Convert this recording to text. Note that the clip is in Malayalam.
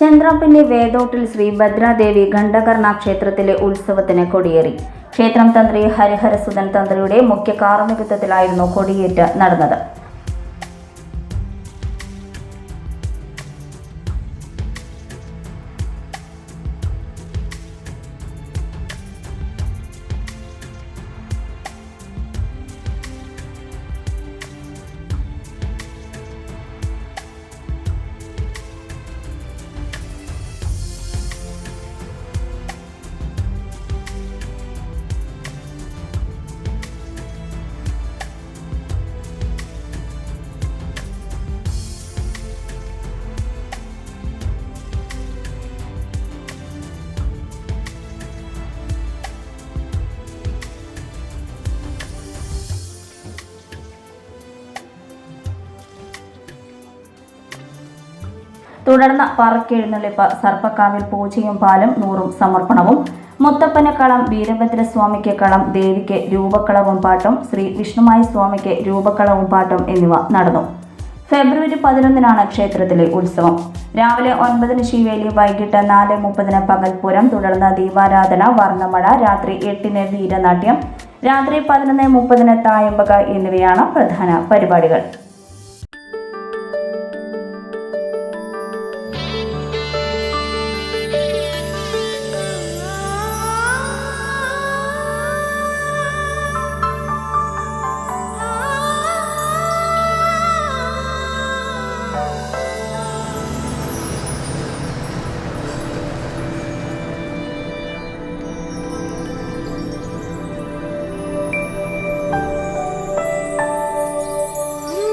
Chandrappilly വേദോട്ടിൽ ശ്രീ ഭദ്രാദേവി ഖണ്ഡകർണ ക്ഷേത്രത്തിലെ ഉത്സവത്തിന് കൊടിയേറി. ക്ഷേത്രം തന്ത്രി ഹരിഹരസുധൻ തന്ത്രിയുടെ മുഖ്യ കാർമ്മികത്വത്തിലായിരുന്നു കൊടിയേറ്റ് നടന്നത്. തുടർന്ന് പറക്കെഴുന്നള്ളിപ്പ് സർപ്പക്കാവിൽ പൂജയും പാലും നൂറും സമർപ്പണവും. മുത്തപ്പന കളം വീരഭദ്രസ്വാമിക്ക് കളം ദേവിക്ക് രൂപക്കളവും പാട്ടും ശ്രീ വിഷ്ണുമായ സ്വാമിക്ക് രൂപക്കളവും പാട്ടും എന്നിവ നടന്നു. ഫെബ്രുവരി പതിനൊന്നിനാണ് ക്ഷേത്രത്തിലെ ഉത്സവം. രാവിലെ ഒൻപതിന് ശിവേലി വൈകിട്ട് നാല് മുപ്പതിന് പകൽപൂരം തുടർന്ന് ദീപാരാധന വർണമഴ രാത്രി എട്ടിന് വീരനാട്യം രാത്രി പതിനൊന്ന് മുപ്പതിന് തായമ്പക എന്നിവയാണ് പ്രധാന പരിപാടികൾ.